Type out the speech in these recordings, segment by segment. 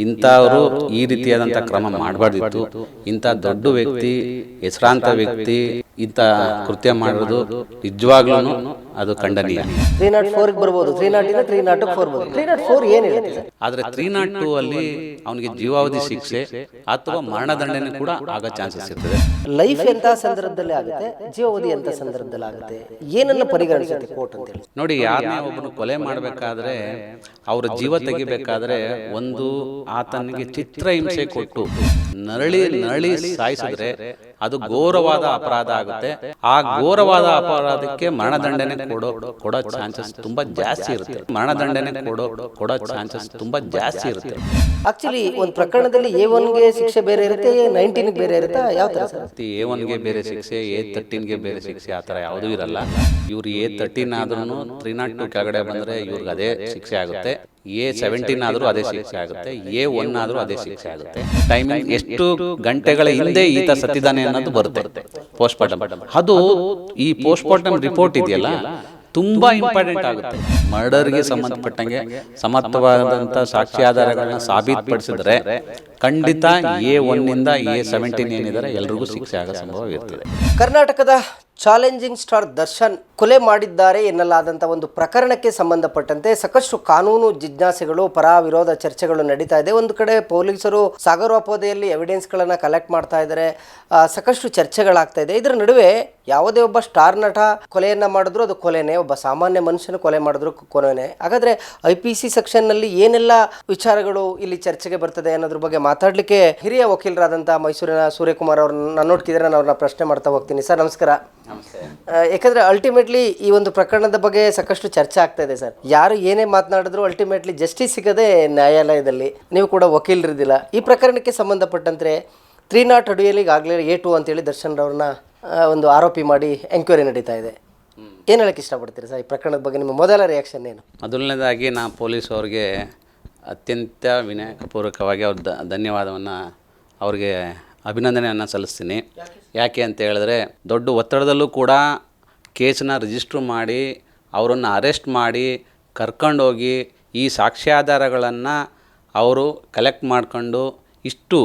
ಇಂಥವರು ಈ ರೀತಿಯಾದಂಥ ಕ್ರಮ ಮಾಡಬಾರ್ದಿತ್ತು. ಇಂಥ ದೊಡ್ಡ ವ್ಯಕ್ತಿ ಹೆಸರಾಂತ ವ್ಯಕ್ತಿ ಇಂಥ ಕೃತ್ಯ ಮಾಡೋದು ನಿಜವಾಗ್ಲೂ ಅದು ಖಂಡನೀಯ. ತ್ರೀ ನಾಟ್ ಫೋರ್ಗೆ ಬರ್ಬೋದು. ತ್ರೀ ನಾಟ್ ಇಂದ ತ್ರೀ ನಾಟ್ ಫೋರ್ ಬರ್ಬೋದು. ತ್ರೀ ನಾಟ್ ಫೋರ್ ಏನು ಹೇಳುತ್ತೆ ಆದರೆ ತ್ರೀ ನಾಟ್ ಟೂ ಅಲ್ಲಿ ಅವನಿಗೆ ಜೀವಾವಧಿ ಶಿಕ್ಷೆ ಅಥವಾ ಮರಣದಂಡನೆ ಕೂಡ ಆಗೋ ಚಾನ್ಸಸ್ ಇರ್ತದೆ. ಲೈಫ್ ಎಂತ ಸಂದರ್ಭದಲ್ಲಿ ಆಗುತ್ತೆ? ಜೀವಾವಧಿ ಎಂತ ಸಂದರ್ಭದಲ್ಲಿ ಆಗುತ್ತೆ? ಏನನ್ನ ಪರಿಗಣಿಸುತ್ತೆ ಕೋರ್ಟ್ ಅಂತ ಹೇಳಿ. ನೋಡಿ ಯಾರನ್ನೇ ಒಬ್ಬನು ಕೊಲೆ ಮಾಡಬೇಕಾದ್ರೆ ಅವರ ಜೀವ ತೆಗಿಬೇಕಾದ್ರೆ ಒಂದು ಆತನಿಗೆ ಚಿತ್ರಹಿಂಸೆ ಕೊಟ್ಟು ನರಳಿ ನರಳಿ ಸಾಯಿಸಿದ್ರೆ ಅದು ಘೋರವಾದ ಅಪರಾಧ ಆಗುತ್ತೆ. ಆ ಘೋರವಾದ ಅಪರಾಧಕ್ಕೆ ಮರಣದಂಡನೆ ಕೊಡೋ ಕೊಡೋ ಚಾನ್ಸಸ್ ತುಂಬಾ ಜಾಸ್ತಿ ಇರುತ್ತೆ. ಮರಣದಂಡನೆ ಕೊಡೋ ಕೊಡೋ ಚಾನ್ಸಸ್ ತುಂಬಾ ಜಾಸ್ತಿ ಇರುತ್ತೆ. ಆಕ್ಚುಲಿ ಒಂದು ಪ್ರಕರಣದಲ್ಲಿ ಎ ಒನ್ಗೆ ಶಿಕ್ಷೆ ಬೇರೆ ಇರುತ್ತೆ ಎ ನೈನ್ಟೀನ್ಗೆ ಬೇರೆ ಇರುತ್ತೆ ಯಾವ ತರ ಎ ಒನ್ಗೆ ಬೇರೆ ಶಿಕ್ಷೆ ಎ ತರ್ಟೀನ್ಗೆ ಬೇರೆ ಶಿಕ್ಷೆ ಆ ತರ ಯಾವುದೂ ಇರಲ್ಲ. ಇವ್ರು ಎ ತರ್ಟೀನ್ ಆದ್ರೂ ತ್ರೀ ನಾಟ್ ಟು ಕೆಳಗಡೆ ಬಂದ್ರೆ ಇವ್ರಿಗೆ ಅದೇ ಶಿಕ್ಷೆ ಆಗುತ್ತೆ. ಎ ಸೆವೆಂಟೀನ್ ಆದರೂ ಅದೇ ಶಿಕ್ಷೆ ಆಗುತ್ತೆ. ಎ ಒನ್ ಆದರೂ ಅದೇ ಶಿಕ್ಷೆ ಆಗುತ್ತೆ. ಟೈಮಿಂಗ್ ಎಷ್ಟು ಗಂಟೆಗಳ ಹಿಂದೆ ಈತ ಸತ್ತಿದ್ದಾನೆ ಅನ್ನೋದು ಬರುತ್ತೆ. ಪೋಸ್ಟ್ಮಾರ್ಟಮ್ ಅದು ಈ ಪೋಸ್ಟ್ ಮಾರ್ಟಮ್ ರಿಪೋರ್ಟ್ ಇದೆಯಲ್ಲ? ತುಂಬಾ ಇಂಪಾರ್ಟೆಂಟ್ ಆಗುತ್ತೆ. ಮರ್ಡರ್ಗೆ ಸಂಬಂಧಪಟ್ಟಂಗೆ ಸಮರ್ಥವಾದಂಥ ಸಾಕ್ಷಿ ಆಧಾರಗಳನ್ನ ಸಾಬೀತುಪಡಿಸಿದ್ರೆ ಖಂಡಿತ ಎ ಒನ್ನಿಂದ ಎ ಸೆವೆಂಟೀನ್ ಏನಿದ್ದಾರೆ ಎಲ್ರಿಗೂ ಶಿಕ್ಷೆ ಆಗೋ ಸಂಭವ ಇರ್ತದೆ. ಕರ್ನಾಟಕದ ಚಾಲೆಂಜಿಂಗ್ ಸ್ಟಾರ್ ದರ್ಶನ್ ಕೊಲೆ ಮಾಡಿದ್ದಾರೆ ಎನ್ನಲಾದಂಥ ಒಂದು ಪ್ರಕರಣಕ್ಕೆ ಸಂಬಂಧಪಟ್ಟಂತೆ ಸಾಕಷ್ಟು ಕಾನೂನು ಜಿಜ್ಞಾಸೆಗಳು ಪರ ವಿರೋಧ ಚರ್ಚೆಗಳು ನಡೀತಾ ಇದೆ. ಒಂದು ಕಡೆ ಪೊಲೀಸರು ಸಾಗರೋಪೋದೆಯಲ್ಲಿ ಎವಿಡೆನ್ಸ್ಗಳನ್ನು ಕಲೆಕ್ಟ್ ಮಾಡ್ತಾ ಇದ್ದಾರೆ. ಸಾಕಷ್ಟು ಚರ್ಚೆಗಳಾಗ್ತಾ ಇದೆ. ಇದರ ನಡುವೆ ಯಾವುದೇ ಒಬ್ಬ ಸ್ಟಾರ್ ನಟ ಕೊಲೆಯನ್ನು ಮಾಡಿದ್ರು, ಅದು ಕೊಲೆನೇ. ಒಬ್ಬ ಸಾಮಾನ್ಯ ಮನುಷ್ಯನ ಕೊಲೆ ಮಾಡಿದ್ರು ಕೊನೆನೇ ಹಾಗಾದರೆ ಐ ಪಿ ಸಿ ಸೆಕ್ಷನ್ನಲ್ಲಿ ಏನೆಲ್ಲ ವಿಚಾರಗಳು ಇಲ್ಲಿ ಚರ್ಚೆಗೆ ಬರ್ತದೆ ಅನ್ನೋದ್ರ ಬಗ್ಗೆ ಮಾತಾಡಲಿಕ್ಕೆ ಹಿರಿಯ ವಕೀಲರಾದಂಥ ಮೈಸೂರಿನ ಸೂರ್ಯಕುಮಾರ್ ಅವ್ರನ್ನ ನಾನು ನೋಡ್ತಿದ್ರೆ ನಾನು ಅವ್ರನ್ನ ಪ್ರಶ್ನೆ ಮಾಡ್ತಾ ಹೋಗ್ತೀನಿ. ಸರ್ ನಮಸ್ಕಾರ. ಯಾಕಂದರೆ ಅಲ್ಟಿಮೇಟ್ಲಿ ಈ ಒಂದು ಪ್ರಕರಣದ ಬಗ್ಗೆ ಸಾಕಷ್ಟು ಚರ್ಚೆ ಆಗ್ತಾ ಇದೆ ಸರ್. ಯಾರು ಏನೇ ಮಾತನಾಡಿದ್ರು ಅಲ್ಟಿಮೇಟ್ಲಿ ಜಸ್ಟಿಸ್ ಸಿಗದೆ ನ್ಯಾಯಾಲಯದಲ್ಲಿ. ನೀವು ಕೂಡ ವಕೀಲರಿದ್ದಿಲ್ಲ ಈ ಪ್ರಕರಣಕ್ಕೆ ಸಂಬಂಧಪಟ್ಟಂತೆ ತ್ರೀ ನಾಟ್ ಅಡಿಯಲ್ಲಿ ಈಗಾಗಲೇ ಎ ಟು ಅಂತೇಳಿ ದರ್ಶನ್ ಅವ್ರನ್ನ ಒಂದು ಆರೋಪಿ ಮಾಡಿ ಎಂಕ್ವೈರಿ ನಡೀತಾ ಇದೆ. ಏನು ಹೇಳಕ್ಕೆ ಇಷ್ಟಪಡ್ತೀರಿ ಸರ್ ಈ ಪ್ರಕರಣದ ಬಗ್ಗೆ? ನಿಮ್ಮ ಮೊದಲ ರಿಯಾಕ್ಷನ್ ಏನು? ಮೊದಲನೇದಾಗಿ ನಾ ಪೊಲೀಸ್ ಅವ್ರಿಗೆ ಅತ್ಯಂತ ವಿನಯಪೂರ್ವಕವಾಗಿ ಅವ್ರ ಧನ್ಯವಾದವನ್ನು ಅವ್ರಿಗೆ ಅಭಿನಂದನೆಯನ್ನು ಸಲ್ಲಿಸ್ತೀನಿ. ಯಾಕೆ ಅಂತ ಹೇಳಿದ್ರೆ ದೊಡ್ಡ ಒತ್ತಡದಲ್ಲೂ ಕೂಡ ಕೇಸನ್ನ ರಿಜಿಸ್ಟ್ರ್ ಮಾಡಿ ಅವರನ್ನು ಅರೆಸ್ಟ್ ಮಾಡಿ ಕರ್ಕೊಂಡೋಗಿ ಈ ಸಾಕ್ಷ್ಯಾಧಾರಗಳನ್ನು ಅವರು ಕಲೆಕ್ಟ್ ಮಾಡ್ಕೊಂಡು ಇಷ್ಟು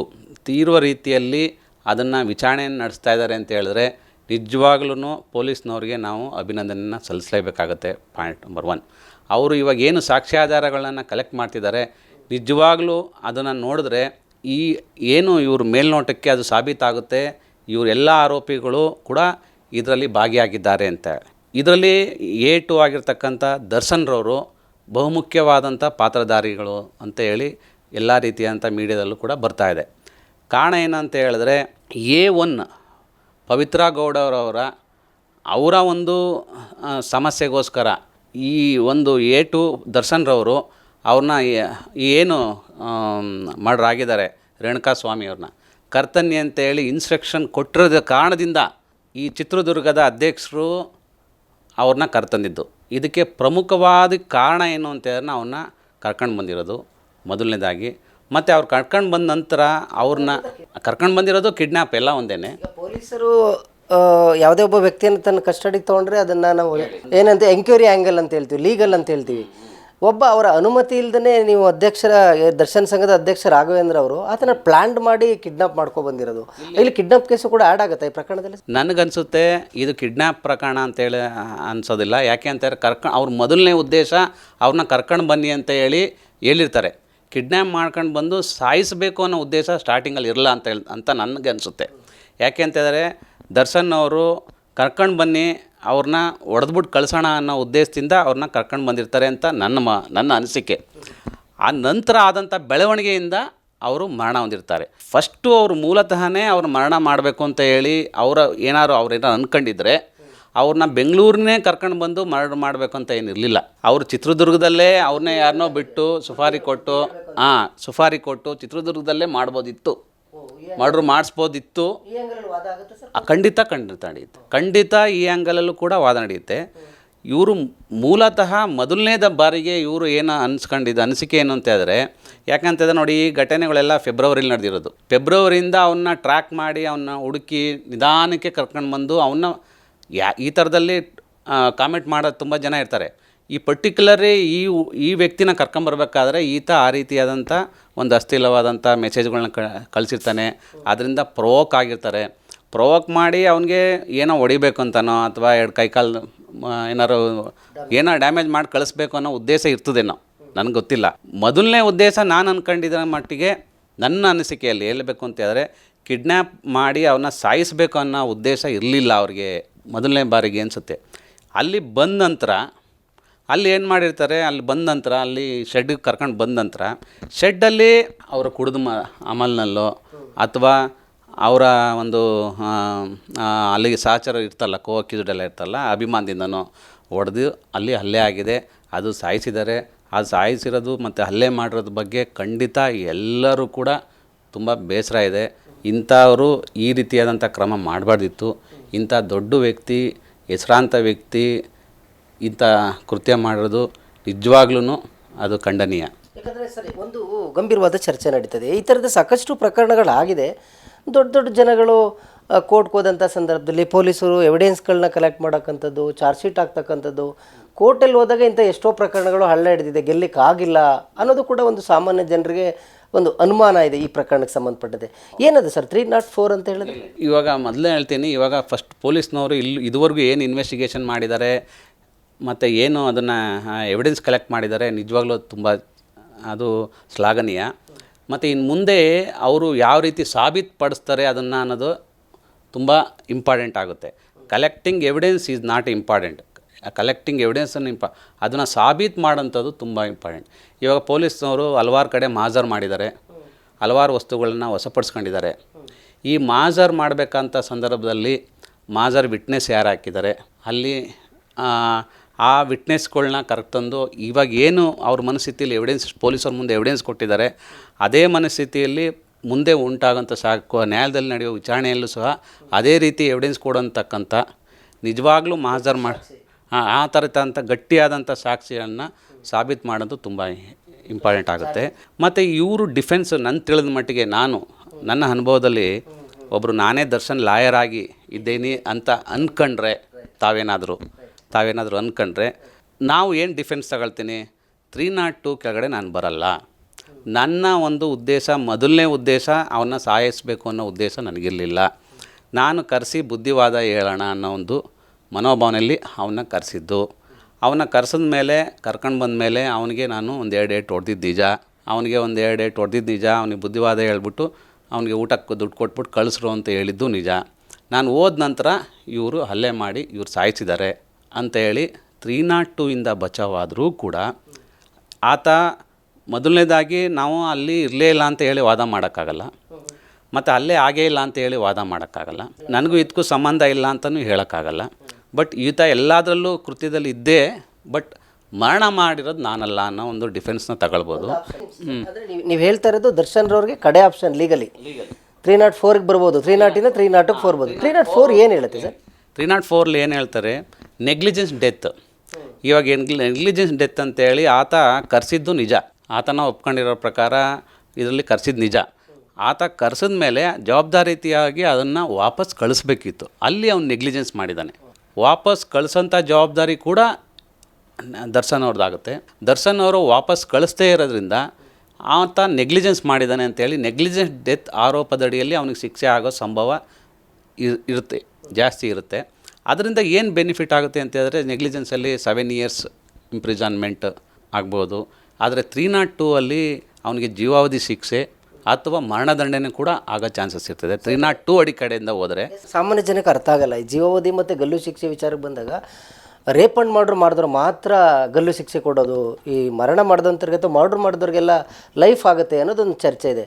ತೀರುವ ರೀತಿಯಲ್ಲಿ ಅದನ್ನು ವಿಚಾರಣೆಯನ್ನು ನಡೆಸ್ತಾ ಇದ್ದಾರೆ ಅಂತ ಹೇಳಿದ್ರೆ ನಿಜವಾಗ್ಲೂ ಪೊಲೀಸ್ನವ್ರಿಗೆ ನಾವು ಅಭಿನಂದನೆಯನ್ನು ಸಲ್ಲಿಸಲೇಬೇಕಾಗುತ್ತೆ ಪಾಯಿಂಟ್ ನಂಬರ್ ಒನ್. ಅವರು ಇವಾಗ ಏನು ಸಾಕ್ಷ್ಯಾಧಾರಗಳನ್ನು ಕಲೆಕ್ಟ್ ಮಾಡ್ತಿದ್ದಾರೆ ನಿಜವಾಗ್ಲೂ ಅದನ್ನು ನೋಡಿದ್ರೆ ಈ ಏನು ಇವ್ರ ಮೇಲ್ನೋಟಕ್ಕೆ ಅದು ಸಾಬೀತಾಗುತ್ತೆ ಇವರೆಲ್ಲ ಆರೋಪಿಗಳು ಕೂಡ ಇದರಲ್ಲಿ ಭಾಗಿಯಾಗಿದ್ದಾರೆ ಅಂತ. ಇದರಲ್ಲಿ ಎ ಟು ಆಗಿರ್ತಕ್ಕಂಥ ದರ್ಶನ್ರವರು ಬಹುಮುಖ್ಯವಾದಂಥ ಪಾತ್ರಧಾರಿಗಳು ಅಂತ ಹೇಳಿ ಎಲ್ಲ ರೀತಿಯಂಥ ಮೀಡಿಯಾದಲ್ಲೂ ಕೂಡ ಬರ್ತಾ ಇದೆ. ಕಾರಣ ಏನಂತ ಹೇಳಿದ್ರೆ ಎ ಒನ್ ಪವಿತ್ರ ಗೌಡರವರ ಅವರ ಒಂದು ಸಮಸ್ಯೆಗೋಸ್ಕರ ಈ ಒಂದು ಎ ಟು ದರ್ಶನ್ರವರು ಅವ್ರನ್ನ ಏನು ಮಾಡ್ರಾಗಿದ್ದಾರೆ ಆಗಿದ್ದಾರೆ ರೇಣುಕಾ ಸ್ವಾಮಿ ಅವ್ರನ್ನ. ಕರ್ತನ್ಯ ಅಂತೇಳಿ ಇನ್ಸ್ಟ್ರಕ್ಷನ್ ಕೊಟ್ಟಿರೋದ ಕಾರಣದಿಂದ ಈ ಚಿತ್ರದುರ್ಗದ ಅಧ್ಯಕ್ಷರು ಅವ್ರನ್ನ ಕರ್ತಂದಿದ್ದು. ಇದಕ್ಕೆ ಪ್ರಮುಖವಾದ ಕಾರಣ ಏನು ಅಂತ ಹೇಳಿದ್ರೆ ಅವನ್ನ ಕರ್ಕೊಂಡು ಬಂದಿರೋದು ಮೊದಲನೇದಾಗಿ. ಮತ್ತು ಅವ್ರು ಕರ್ಕೊಂಡು ಬಂದ ನಂತರ ಅವ್ರನ್ನ ಕರ್ಕೊಂಡು ಬಂದಿರೋದು ಕಿಡ್ನ್ಯಾಪ್ ಎಲ್ಲ ಒಂದೇನೆ. ಪೊಲೀಸರು ಯಾವುದೇ ಒಬ್ಬ ವ್ಯಕ್ತಿಯನ್ನು ತನ್ನ ಕಸ್ಟಡಿಗೆ ತೊಗೊಂಡ್ರೆ ಅದನ್ನು ನಾವು ಏನಂತ ಎಂಕ್ವೈರಿ ಆ್ಯಂಗಲ್ ಅಂತ ಹೇಳ್ತೀವಿ ಲೀಗಲ್ ಅಂತ ಹೇಳ್ತೀವಿ. ಒಬ್ಬ ಅವರ ಅನುಮತಿ ಇಲ್ಲದೇ ನೀವು ಅಧ್ಯಕ್ಷರ, ದರ್ಶನ್ ಸಂಘದ ಅಧ್ಯಕ್ಷ ರಾಘವೇಂದ್ರ ಅವರು ಆತನ ಪ್ಲ್ಯಾಂಡ್ ಮಾಡಿ ಕಿಡ್ನಾಪ್ ಮಾಡ್ಕೊಂಡು ಬಂದಿರೋದು. ಇಲ್ಲಿ ಕಿಡ್ನಾಪ್ ಕೇಸು ಕೂಡ ಆ್ಯಡ್ ಆಗುತ್ತೆ ಈ ಪ್ರಕರಣದಲ್ಲಿ? ನನಗನ್ಸುತ್ತೆ ಇದು ಕಿಡ್ನಾಪ್ ಪ್ರಕರಣ ಅಂತೇಳಿ ಅನ್ಸೋದಿಲ್ಲ. ಯಾಕೆ ಅಂತ ಕರ್ಕ, ಅವ್ರ ಮೊದಲನೇ ಉದ್ದೇಶ ಅವ್ರನ್ನ ಕರ್ಕೊಂಡು ಬನ್ನಿ ಅಂತ ಹೇಳಿ ಹೇಳಿರ್ತಾರೆ. ಕಿಡ್ನ್ಯಾಪ್ ಮಾಡ್ಕೊಂಡು ಬಂದು ಸಾಯಿಸಬೇಕು ಅನ್ನೋ ಉದ್ದೇಶ ಸ್ಟಾರ್ಟಿಂಗಲ್ಲಿ ಇರಲ್ಲ ಅಂತ ಹೇಳಿ, ಅಂತ ನನಗೆ ಅನಿಸುತ್ತೆ ಯಾಕೆ ಅಂತಂದರೆ ದರ್ಶನ್ ಅವರು ಕರ್ಕೊಂಡು ಬನ್ನಿ ಅವ್ರನ್ನ ಒಡೆದ್ಬಿಟ್ಟು ಕಳ್ಸೋಣ ಅನ್ನೋ ಉದ್ದೇಶದಿಂದ ಅವ್ರನ್ನ ಕರ್ಕೊಂಡು ಬಂದಿರ್ತಾರೆ ಅಂತ ನನ್ನ ಮ, ನನ್ನ ಅನಿಸಿಕೆ. ಆ ನಂತರ ಆದಂಥ ಬೆಳವಣಿಗೆಯಿಂದ ಅವರು ಮರಣ ಹೊಂದಿರ್ತಾರೆ. ಫಸ್ಟು ಅವರು ಮೂಲತಃನೇ ಅವ್ರು ಮರಣ ಮಾಡಬೇಕು ಅಂತ ಹೇಳಿ ಅವರ ಏನಾದ್ರು ಅವ್ರು ಏನಾರು ಅಂದ್ಕೊಂಡಿದ್ರೆ ಅವ್ರನ್ನ ಬೆಂಗಳೂರಿನೇ ಕರ್ಕೊಂಡು ಬಂದು ಮರಣ ಮಾಡಬೇಕು ಅಂತ ಏನಿರಲಿಲ್ಲ. ಅವರು ಚಿತ್ರದುರ್ಗದಲ್ಲೇ ಅವ್ರನ್ನೇ ಯಾರನ್ನೋ ಬಿಟ್ಟು ಸುಫಾರಿ ಕೊಟ್ಟು ಹಾಂ ಸುಫಾರಿ ಕೊಟ್ಟು ಚಿತ್ರದುರ್ಗದಲ್ಲೇ ಮಾಡ್ಬೋದಿತ್ತು. ಮರ್ಡ್ರ್ ಮಾಡಿಸ್ಬೋದಿತ್ತು. ಖಂಡಿತ ಖಂಡಿತ ನಡೆಯುತ್ತೆ. ಖಂಡಿತ ಈ ಆ್ಯಂಗಲಲ್ಲೂ ಕೂಡ ವಾದ ನಡೆಯುತ್ತೆ. ಇವರು ಮೂಲತಃ ಮೊದಲನೇದ ಬಾರಿಗೆ ಇವರು ಏನು ಅನ್ಸ್ಕೊಂಡಿದ್ದು ಅನಿಸಿಕೆ ಏನು ಅಂತ ಹೇಳಿದ್ರೆ ಯಾಕಂತಂದ್ರೆ ನೋಡಿ ಈ ಘಟನೆಗಳೆಲ್ಲ ಫೆಬ್ರವರಿಲಿ ನಡೆದಿರೋದು. ಫೆಬ್ರವರಿಯಿಂದ ಅವನ್ನ ಟ್ರ್ಯಾಕ್ ಮಾಡಿ ಅವನ್ನ ಹುಡುಕಿ ನಿಧಾನಕ್ಕೆ ಕರ್ಕೊಂಡು ಬಂದು ಅವನ್ನ ಯಾ ಈ ಥರದಲ್ಲಿ ಕಾಮೆಂಟ್ ಮಾಡೋದು ತುಂಬ ಜನ ಇರ್ತಾರೆ. ಈ ಪರ್ಟಿಕ್ಯುಲರಿ ಈ ಈ ವ್ಯಕ್ತಿನ ಕರ್ಕೊಂಬರ್ಬೇಕಾದ್ರೆ ಈತ ಆ ರೀತಿಯಾದಂಥ ಒಂದು ಅಸ್ಥಿಲವಾದಂಥ ಮೆಸೇಜ್ಗಳನ್ನ ಕಳಿಸಿರ್ತಾನೆ. ಅದರಿಂದ ಪ್ರೋವೋಕ್ ಆಗಿರ್ತಾರೆ. ಪ್ರೋವೋಕ್ ಮಾಡಿ ಅವನಿಗೆ ಏನೋ ಹೊಡಿಬೇಕು ಅಂತನೋ ಅಥವಾ ಎರಡು ಕೈಕಾಲು ಏನಾರು ಏನೋ ಡ್ಯಾಮೇಜ್ ಮಾಡಿ ಕಳಿಸ್ಬೇಕು ಅನ್ನೋ ಉದ್ದೇಶ ಇರ್ತದೇನೋ ನನಗೆ ಗೊತ್ತಿಲ್ಲ. ಮೊದಲನೇ ಉದ್ದೇಶ ನಾನು ಅಂದ್ಕೊಂಡಿದ್ದ ಮಟ್ಟಿಗೆ ನನ್ನ ಅನಿಸಿಕೆಯಲ್ಲಿ ಹೇಳಬೇಕು ಅಂತ ಹೇಳಿದ್ರೆ ಕಿಡ್ನ್ಯಾಪ್ ಮಾಡಿ ಅವನ್ನ ಸಾಯಿಸಬೇಕು ಅನ್ನೋ ಉದ್ದೇಶ ಇರಲಿಲ್ಲ ಅವ್ರಿಗೆ ಮೊದಲನೇ ಬಾರಿಗೆ ಅನಿಸುತ್ತೆ. ಅಲ್ಲಿ ಬಂದ ನಂತರ ಅಲ್ಲಿ ಏನು ಮಾಡಿರ್ತಾರೆ, ಅಲ್ಲಿ ಬಂದ ನಂತರ, ಅಲ್ಲಿ ಶೆಡ್ಗೆ ಕರ್ಕೊಂಡು ಬಂದ ನಂತರ ಶೆಡ್ಡಲ್ಲಿ ಅವರು ಕುಡಿದು ಮ, ಅಮಲ್ನಲ್ಲೋ ಅಥವಾ ಅವರ ಒಂದು ಅಲ್ಲಿಗೆ ಸಹಚರ ಇರ್ತಲ್ಲ ಕೋ ಇರ್ತಲ್ಲ, ಅಭಿಮಾನದಿಂದನೋ ಹೊಡೆದು ಅಲ್ಲಿ ಹಲ್ಲೆ ಆಗಿದೆ, ಅದು ಸಾಯಿಸಿದ್ದಾರೆ. ಅದು ಸಾಯಿಸಿರೋದು ಮತ್ತು ಹಲ್ಲೆ ಮಾಡಿರೋದ್ರ ಬಗ್ಗೆ ಖಂಡಿತ ಎಲ್ಲರೂ ಕೂಡ ತುಂಬ ಬೇಸರ ಇದೆ. ಇಂಥವರು ಈ ರೀತಿಯಾದಂಥ ಕ್ರಮ ಮಾಡಬಾರ್ದಿತ್ತು. ಇಂಥ ದೊಡ್ಡ ವ್ಯಕ್ತಿ, ಹೆಸರಾಂತ ವ್ಯಕ್ತಿ ಇಂಥ ಕೃತ್ಯ ಮಾಡೋದು ನಿಜವಾಗ್ಲೂ ಅದು ಖಂಡನೀಯ. ಯಾಕಂದರೆ ಸರಿ ಒಂದು ಗಂಭೀರವಾದ ಚರ್ಚೆ ನಡೀತದೆ. ಈ ಥರದ ಸಾಕಷ್ಟು ಪ್ರಕರಣಗಳಾಗಿದೆ. ದೊಡ್ಡ ದೊಡ್ಡ ಜನಗಳು ಕೋರ್ಟ್ಗೆ ಹೋದಂಥ ಸಂದರ್ಭದಲ್ಲಿ ಪೊಲೀಸರು ಎವಿಡೆನ್ಸ್ಗಳನ್ನ ಕಲೆಕ್ಟ್ ಮಾಡೋಕ್ಕಂಥದ್ದು ಚಾರ್ಜ್ ಶೀಟ್ ಹಾಕ್ತಕ್ಕಂಥದ್ದು ಕೋರ್ಟಲ್ಲಿ ಹೋದಾಗ ಇಂಥ ಎಷ್ಟೋ ಪ್ರಕರಣಗಳು ಹಳ್ಳ ಹಿಡಿದಿದೆ ಗೆಲ್ಲಕ್ಕೆ ಆಗಿಲ್ಲ ಅನ್ನೋದು ಕೂಡ ಒಂದು ಸಾಮಾನ್ಯ ಜನರಿಗೆ ಒಂದು ಅನುಮಾನ ಇದೆ ಈ ಪ್ರಕರಣಕ್ಕೆ ಸಂಬಂಧಪಟ್ಟದೆ ಏನದು ಸರ್ ತ್ರೀ ನಾಟ್ ಫೋರ್ ಅಂತ ಹೇಳಿದ್ರೆ ಇವಾಗ ಮೊದಲೇ ಹೇಳ್ತೀನಿ ಇವಾಗ ಫಸ್ಟ್ ಪೊಲೀಸ್ನವರು ಇಲ್ಲಿ ಇದುವರೆಗೂ ಏನು ಇನ್ವೆಸ್ಟಿಗೇಷನ್ ಮಾಡಿದ್ದಾರೆ ಮತ್ತು ಏನು ಅದನ್ನು ಎವಿಡೆನ್ಸ್ ಕಲೆಕ್ಟ್ ಮಾಡಿದ್ದಾರೆ ನಿಜವಾಗ್ಲೂ ತುಂಬ, ಅದು ಶ್ಲಾಘನೀಯ. ಮತ್ತು ಇನ್ನು ಮುಂದೆ ಅವರು ಯಾವ ರೀತಿ ಸಾಬೀತುಪಡಿಸ್ತಾರೆ ಅದನ್ನು ಅನ್ನೋದು ತುಂಬ ಇಂಪಾರ್ಟೆಂಟ್ ಆಗುತ್ತೆ. Collecting evidence is not important collecting ಎವಿಡೆನ್ಸನ್ನು ಇಂಪಾ ಅದನ್ನು ಸಾಬೀತು ಮಾಡೋಂಥದ್ದು ತುಂಬ ಇಂಪಾರ್ಟೆಂಟ್ ಇವಾಗ ಪೊಲೀಸ್ನವರು ಹಲವಾರು ಕಡೆ ಮಾಜರ್ ಮಾಡಿದ್ದಾರೆ. ಹಲವಾರು ವಸ್ತುಗಳನ್ನ ವಶಪಡಿಸ್ಕೊಂಡಿದ್ದಾರೆ. ಈ ಮಾಜರ್ ಮಾಡಬೇಕಂತ ಸಂದರ್ಭದಲ್ಲಿ ಮಾಜರ್ ವಿಟ್ನೆಸ್ ಯಾರು ಹಾಕಿದ್ದಾರೆ ಅಲ್ಲಿ ಆ, ವಿಟ್ನೆಸ್ಗಳನ್ನ ಕರೆಕ್ಟಂದು ಇವಾಗ ಏನು ಅವ್ರ ಮನಸ್ಥಿತಿಯಲ್ಲಿ ಎವಿಡೆನ್ಸ್ ಪೊಲೀಸರ ಮುಂದೆ ಎವಿಡೆನ್ಸ್ ಕೊಟ್ಟಿದ್ದಾರೆ ಅದೇ ಮನಸ್ಥಿತಿಯಲ್ಲಿ ಮುಂದೆ ಉಂಟಾಗೋಂಥ ಸಾಕು ನ್ಯಾಯಾಲಯದಲ್ಲಿ ನಡೆಯುವ ವಿಚಾರಣೆಯಲ್ಲೂ ಸಹ ಅದೇ ರೀತಿ ಎವಿಡೆನ್ಸ್ ಕೊಡೋಂತಕ್ಕಂಥ ನಿಜವಾಗ್ಲೂ ಮಹಾಜರ್ ಮಾಡಿ ಆ ಥರದಂಥ ಗಟ್ಟಿಯಾದಂಥ ಸಾಕ್ಷಿಯನ್ನು ಸಾಬೀತು ಮಾಡೋದು ತುಂಬ ಇಂಪಾರ್ಟೆಂಟ್ ಆಗುತ್ತೆ. ಮತ್ತು ಇವರು ಡಿಫೆನ್ಸ್ ನನ್ನ ತಿಳಿದ ಮಟ್ಟಿಗೆ ನಾನು ನನ್ನ ಅನುಭವದಲ್ಲಿ ಒಬ್ಬರು ನಾನೇ ದರ್ಶನ್ ಲಾಯರ್ ಆಗಿ ಇದ್ದೇನೆ ಅಂತ ಅಂದ್ಕೊಂಡ್ರೆ ತಾವೇನಾದರೂ ತಾವೇನಾದರೂ ಅಂದ್ಕೊಂಡ್ರೆ ನಾವು ಏನು ಡಿಫೆನ್ಸ್ ತಗೊಳ್ತೀನಿ? ತ್ರೀ ನಾಟ್ ಟು ಕೆಳಗಡೆ ನಾನು ಬರಲ್ಲ. ನನ್ನ ಒಂದು ಉದ್ದೇಶ, ಮೊದಲನೇ ಉದ್ದೇಶ ಅವನ್ನ ಸಾಯಿಸಬೇಕು ಅನ್ನೋ ಉದ್ದೇಶ ನನಗಿರಲಿಲ್ಲ. ನಾನು ಕರೆಸಿ ಬುದ್ಧಿವಾದ ಹೇಳೋಣ ಅನ್ನೋ ಒಂದು ಮನೋಭಾವನೆಯಲ್ಲಿ ಅವನ್ನ ಕರೆಸಿದ್ದು. ಅವನ್ನ ಕರೆಸಿದ ಮೇಲೆ, ಕರ್ಕೊಂಡು ಬಂದ ಮೇಲೆ ಅವನಿಗೆ ನಾನು ಒಂದು ಎರಡು ಏಟು ಹೊಡೆದಿದ್ದು ನಿಜ. ಅವನಿಗೆ ಒಂದು ಎರಡು ಏಟು ಹೊಡೆದಿದ್ದು ನಿಜ. ಅವನಿಗೆ ಬುದ್ಧಿವಾದ ಹೇಳ್ಬಿಟ್ಟು ಅವನಿಗೆ ಊಟಕ್ಕೆ ದುಡ್ಡು ಕೊಟ್ಬಿಟ್ಟು ಕಳಿಸ್ರು ಅಂತ ಹೇಳಿದ್ದು ನಿಜ. ನಾನು ಹೋದ ನಂತರ ಇವರು ಹಲ್ಲೆ ಮಾಡಿ ಇವ್ರು ಸಾಯಿಸಿದ್ದಾರೆ. ಅಂತ ಹೇಳಿ ತ್ರೀ ನಾಟ್ ಟೂ ಇಂದ ಬಚಾವಾದರೂ ಕೂಡ ಆತ ಮೊದಲನೇದಾಗಿ ನಾವು ಅಲ್ಲಿ ಇರಲೇ ಇಲ್ಲ ಅಂತ ಹೇಳಿ ವಾದ ಮಾಡೋಕ್ಕಾಗಲ್ಲ. ಮತ್ತು ಅಲ್ಲೇ ಆಗೇ ಇಲ್ಲ ಅಂತ ಹೇಳಿ ವಾದ ಮಾಡೋಕ್ಕಾಗಲ್ಲ. ನನಗೂ ಇದಕ್ಕೂ ಸಂಬಂಧ ಇಲ್ಲ ಅಂತಲೂ ಹೇಳೋಕ್ಕಾಗಲ್ಲ. ಬಟ್ ಈತ ಎಲ್ಲದರಲ್ಲೂ ಕೃತ್ಯದಲ್ಲಿ ಇದ್ದೇ ಬಟ್ ಮರಣ ಮಾಡಿರೋದು ನಾನಲ್ಲ ಅನ್ನೋ ಒಂದು ಡಿಫೆನ್ಸ್ನ ತಗೊಳ್ಬೋದು. ಹ್ಞೂ ನೀವು ಹೇಳ್ತಾ ಇರೋದು ದರ್ಶನ್ ರವ್ರಿಗೆ ಕಡೆ ಆಪ್ಷನ್ ಲೀಗಲಿ ತ್ರೀ ನಾಟ್ ಫೋರ್ಗೆ ಬರ್ಬೋದು. ತ್ರೀ ನಾಟಿಂದ ತ್ರೀ ನಾಟಕ್ಕೆ ಫೋರ್ ಬರ್ಬೋದು ತ್ರೀ ನಾಟ್ ಫೋರ್ ಏನು ಹೇಳುತ್ತೆ ಸರ್? ತ್ರೀ ನಾಟ್ ಫೋರ್ಲಿ ಏನು ಹೇಳ್ತಾರೆ? Negligence death. ಇವಾಗ ನೆಗ್ಲಿಜೆನ್ಸ್ ಡೆತ್ ಅಂತೇಳಿ ಆತ ಕರೆಸಿದ್ದು ನಿಜ. ಆತನ ಒಪ್ಕೊಂಡಿರೋ ಪ್ರಕಾರ ಇದರಲ್ಲಿ ಕರೆಸಿದ್ದು ನಿಜ. ಆತ ಕರೆಸಿದ ಮೇಲೆ ಜವಾಬ್ದಾರಿತಿಯಾಗಿ ಅದನ್ನು ವಾಪಸ್ ಕಳಿಸ್ಬೇಕಿತ್ತು. ಅಲ್ಲಿ ಅವ್ನು ನೆಗ್ಲಿಜೆನ್ಸ್ ಮಾಡಿದ್ದಾನೆ ವಾಪಸ್ ಕಳಿಸೋಂಥ ಜವಾಬ್ದಾರಿ ಕೂಡ ದರ್ಶನ್ ಅವ್ರದ್ದಾಗುತ್ತೆ. ದರ್ಶನ್ ಅವರು ವಾಪಸ್ ಕಳಿಸ್ತೇ ಇರೋದ್ರಿಂದ ಆತ ನೆಗ್ಲಿಜೆನ್ಸ್ ಮಾಡಿದ್ದಾನೆ ಅಂತೇಳಿ ನೆಗ್ಲಿಜೆನ್ಸ್ ಡೆತ್ ಆರೋಪದಡಿಯಲ್ಲಿ ಅವನಿಗೆ ಶಿಕ್ಷೆ ಆಗೋ ಸಂಭವ ಇರುತ್ತೆ. ಜಾಸ್ತಿ ಇರುತ್ತೆ. ಅದರಿಂದ ಏನು ಬೆನಿಫಿಟ್ ಆಗುತ್ತೆ ಅಂತ ಹೇಳಿದ್ರೆ ನೆಗ್ಲಿಜೆನ್ಸಲ್ಲಿ ಸೆವೆನ್ ಇಯರ್ಸ್ ಇಂಪ್ರಿಸನ್ಮೆಂಟ್ ಆಗ್ಬೋದು. ಆದರೆ ತ್ರೀ ನಾಟ್ ಟೂ ಅಲ್ಲಿ ಅವನಿಗೆ ಜೀವಾವಧಿ ಶಿಕ್ಷೆ ಅಥವಾ ಮರಣದಂಡನೆ ಕೂಡ ಆಗೋ ಚಾನ್ಸಸ್ ಇರ್ತದೆ. ತ್ರೀ ನಾಟ್ ಟೂ ಅಡಿ ಕಡೆಯಿಂದ ಹೋದರೆ ಸಾಮಾನ್ಯ ಜನಕ್ಕೆ ಅರ್ಥ ಆಗಲ್ಲ. ಈ ಜೀವಾವಧಿ ಮತ್ತು ಗಲ್ಲು ಶಿಕ್ಷೆ ವಿಚಾರಕ್ಕೆ ಬಂದಾಗ ರೇಪ್ ಅಂಡ್ ಮರ್ಡ್ರ್ ಮಾಡಿದ್ರೆ ಮಾತ್ರ ಗಲ್ಲು ಶಿಕ್ಷೆ ಕೊಡೋದು, ಈ ಮರಣ ಮಾಡಿದಂಥವ್ರಿಗೆ ಅಥವಾ ಮರ್ಡ್ರ್ ಮಾಡಿದವ್ರಿಗೆಲ್ಲ ಲೈಫ್ ಆಗುತ್ತೆ ಅನ್ನೋದೊಂದು ಚರ್ಚೆ ಇದೆ.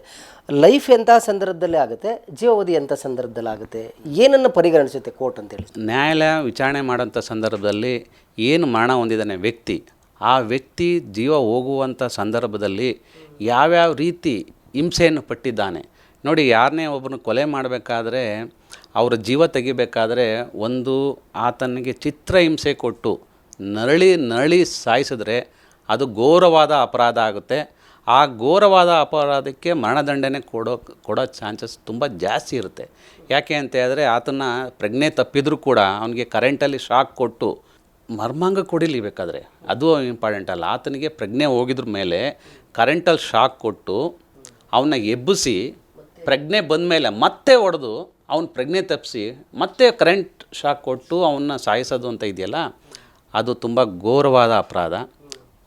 ಲೈಫ್ ಎಂಥ ಸಂದರ್ಭದಲ್ಲಿ ಆಗುತ್ತೆ? ಜೀವಾವಧಿ ಎಂಥ ಸಂದರ್ಭದಲ್ಲಿ ಆಗುತ್ತೆ? ಏನನ್ನು ಪರಿಗಣಿಸುತ್ತೆ ಕೋರ್ಟ್ ಅಂತೇಳಿ? ನ್ಯಾಯಾಲಯ ವಿಚಾರಣೆ ಮಾಡೋಂಥ ಸಂದರ್ಭದಲ್ಲಿ ಏನು ಮರಣ ಹೊಂದಿದ್ದಾನೆ ವ್ಯಕ್ತಿ, ಆ ವ್ಯಕ್ತಿ ಜೀವ ಹೋಗುವಂಥ ಸಂದರ್ಭದಲ್ಲಿ ಯಾವ್ಯಾವ ರೀತಿ ಹಿಂಸೆಯನ್ನು ಪಟ್ಟಿದ್ದಾನೆ? ನೋಡಿ, ಯಾರನ್ನೇ ಒಬ್ಬನ ಕೊಲೆ ಮಾಡಬೇಕಾದ್ರೆ, ಅವರ ಜೀವ ತೆಗಿಬೇಕಾದ್ರೆ ಒಂದು ಆತನಿಗೆ ಚಿತ್ರ ಹಿಂಸೆ ಕೊಟ್ಟು ನರಳಿ ನರಳಿ ಸಾಯಿಸಿದ್ರೆ ಅದು ಘೋರವಾದ ಅಪರಾಧ ಆಗುತ್ತೆ. ಆ ಘೋರವಾದ ಅಪರಾಧಕ್ಕೆ ಮರಣದಂಡನೆ ಕೊಡೋ ಕೊಡೋ ಚಾನ್ಸಸ್ ತುಂಬ ಜಾಸ್ತಿ ಇರುತ್ತೆ. ಯಾಕೆ ಅಂತ ಹೇಳಿದ್ರೆ ಆತನ ಪ್ರಜ್ಞೆ ತಪ್ಪಿದರೂ ಕೂಡ ಅವನಿಗೆ ಕರೆಂಟಲ್ಲಿ ಶಾಕ್ ಕೊಟ್ಟು ಮರ್ಮಾಂಗ ಕೊಡಿಲಿ ಬೇಕಾದರೆ ಅದು ಇಂಪಾರ್ಟೆಂಟ್ ಅಲ್ಲ. ಆತನಿಗೆ ಪ್ರಜ್ಞೆ ಹೋಗಿದ್ರ ಮೇಲೆ ಕರೆಂಟಲ್ಲಿ ಶಾಕ್ ಕೊಟ್ಟು ಅವನ್ನ ಎಬ್ಬಿಸಿ ಪ್ರಜ್ಞೆ ಬಂದ ಮೇಲೆ ಮತ್ತೆ ಹೊಡೆದು ಅವನ ಪ್ರಜ್ಞೆ ತಪ್ಪಿಸಿ ಮತ್ತೆ ಕರೆಂಟ್ ಶಾಕ್ ಕೊಟ್ಟು ಅವನ್ನ ಸಾಯಿಸೋದು ಅಂತ ಇದೆಯಲ್ಲ? ಅದು ತುಂಬ ಘೋರವಾದ ಅಪರಾಧ.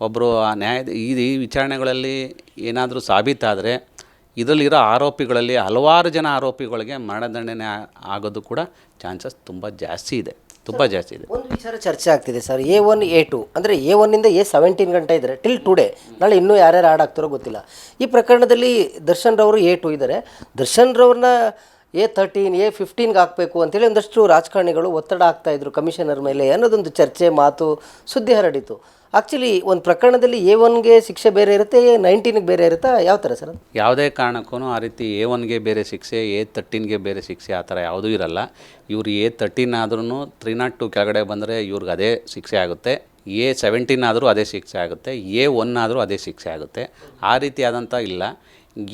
ಒಬ್ಬರು ಆ ನ್ಯಾಯ ಈ ಈ ವಿಚಾರಣೆಗಳಲ್ಲಿ ಏನಾದರೂ ಸಾಬೀತಾದರೆ ಇದರಲ್ಲಿರೋ ಆರೋಪಿಗಳಲ್ಲಿ ಹಲವಾರು ಜನ ಆರೋಪಿಗಳಿಗೆ ಮರಣದಂಡನೆ ಆಗೋದು ಕೂಡ ಚಾನ್ಸಸ್ ತುಂಬ ಜಾಸ್ತಿ ಇದೆ. ತುಂಬ ಜಾಸ್ತಿ ಇದೆ. ಒಂದು ವಿಚಾರ ಚರ್ಚೆ ಆಗ್ತಿದೆ sir. A one A two ಅಂದರೆ ಎ ಒನ್ನಿಂದ ಎ ಸೆವೆಂಟೀನ್ ಗಂಟೆ ಇದ್ದಾರೆ ಟಿಲ್ ಟುಡೇ ನಾಳೆ ಇನ್ನೂ ಯಾರ್ಯಾರು ಆಡ್ ಆಗ್ತಾರೋ ಗೊತ್ತಿಲ್ಲ. ಈ ಪ್ರಕರಣದಲ್ಲಿ ದರ್ಶನ್ ರವರು ಎ ಟು ಇದ್ದಾರೆ. ದರ್ಶನ್ ರವ್ರನ್ನ ಎ ತರ್ಟೀನ್ ಎ ಫಿಫ್ಟೀನ್ಗೆ ಹಾಕಬೇಕು ಅಂತೇಳಿ ಒಂದಷ್ಟು ರಾಜಕಾರಣಿಗಳು ಒತ್ತಡ ಆಗ್ತಾಯಿದ್ರು ಕಮಿಷನರ್ ಮೇಲೆ ಅನ್ನೋದೊಂದು ಚರ್ಚೆ ಮಾತು ಸುದ್ದಿ ಹರಡಿತು. ಆ್ಯಕ್ಚುಲಿ ಒಂದು ಪ್ರಕರಣದಲ್ಲಿ ಎ ಒನ್ಗೆ ಶಿಕ್ಷೆ ಬೇರೆ ಇರುತ್ತೆ ಎ ನೈನ್ಟೀನ್ಗೆ ಬೇರೆ ಇರುತ್ತಾ? ಯಾವ ಥರ ಸರ್ ಯಾವುದೇ ಕಾರಣಕ್ಕೂ ಆ ರೀತಿ ಎ ಒನ್ಗೆ ಬೇರೆ ಶಿಕ್ಷೆ ಎ ತರ್ಟೀನ್ಗೆ ಬೇರೆ ಶಿಕ್ಷೆ ಆ ಥರ ಯಾವುದೂ ಇರಲ್ಲ. ಇವ್ರು ಎ ತರ್ಟೀನ್ ಆದ್ರೂ ತ್ರೀ ನಾಟ್ ಟು ಕೆಳಗಡೆ ಬಂದರೆ ಇವ್ರಿಗೆ ಅದೇ ಶಿಕ್ಷೆ ಆಗುತ್ತೆ. ಎ ಸೆವೆಂಟೀನ್ ಆದರೂ ಅದೇ ಶಿಕ್ಷೆ ಆಗುತ್ತೆ. ಎ ಒನ್ ಆದರೂ ಅದೇ ಶಿಕ್ಷೆ ಆಗುತ್ತೆ. ಆ ರೀತಿಯಾದಂಥ ಇಲ್ಲ.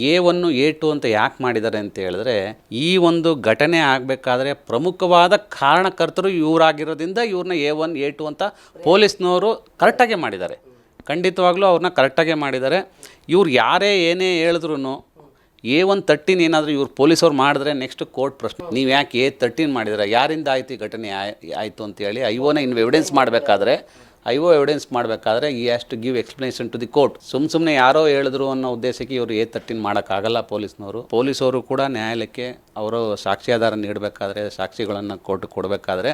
ಎ ಒನ್ನು ಎ ಟು ಅಂತ ಯಾಕೆ ಮಾಡಿದ್ದಾರೆ ಅಂತ ಹೇಳಿದ್ರೆ, ಈ ಒಂದು ಘಟನೆ ಆಗಬೇಕಾದ್ರೆ ಪ್ರಮುಖವಾದ ಕಾರಣಕರ್ತರು ಇವರಾಗಿರೋದ್ರಿಂದ ಇವ್ರನ್ನ ಎ ಒನ್, ಎ ಟು ಅಂತ ಪೊಲೀಸ್ನವರು ಕರೆಕ್ಟಾಗೆ ಮಾಡಿದ್ದಾರೆ. ಖಂಡಿತವಾಗ್ಲೂ ಅವ್ರನ್ನ ಕರೆಕ್ಟಾಗೆ ಮಾಡಿದ್ದಾರೆ. ಇವ್ರು ಯಾರೇ ಏನೇ ಹೇಳಿದ್ರು ಎ ಒನ್ ತರ್ಟೀನ್ ಏನಾದರೂ ಇವ್ರು ಪೊಲೀಸವ್ರು ಮಾಡಿದ್ರೆ ನೆಕ್ಸ್ಟ್ ಕೋರ್ಟ್ ಪ್ರಶ್ನೆ, ನೀವು ಯಾಕೆ ಎ ತರ್ಟೀನ್ ಮಾಡಿದ್ರೆ ಯಾರಿಂದ ಆಯ್ತು ಈ ಘಟನೆ ಆಯ್- ಆಯಿತು ಅಂತೇಳಿ ಐ ಒನ ಇನ್ ಎವಿಡೆನ್ಸ್ ಮಾಡಬೇಕಾದ್ರೆ ಐ ಓ ಎವಿಡೆನ್ಸ್ ಮಾಡಬೇಕಾದ್ರೆ he has to give explanation to the court ಸುಮ್ ಸುಮ್ಮನೆ ಯಾರೋ ಹೇಳಿದ್ರು ಅನ್ನೋ ಉದ್ದೇಶಕ್ಕೆ ಇವರು ಎ ತರ್ಟಿನ್ ಮಾಡೋಕ್ಕಾಗಲ್ಲ ಪೊಲೀಸ್ನವರು. ಪೊಲೀಸವರು ಕೂಡ ನ್ಯಾಯಾಲಯಕ್ಕೆ ಅವರು ಸಾಕ್ಷ್ಯಾಧಾರ ನೀಡಬೇಕಾದ್ರೆ, ಸಾಕ್ಷಿಗಳನ್ನು ಕೋರ್ಟ್ ಕೊಡಬೇಕಾದ್ರೆ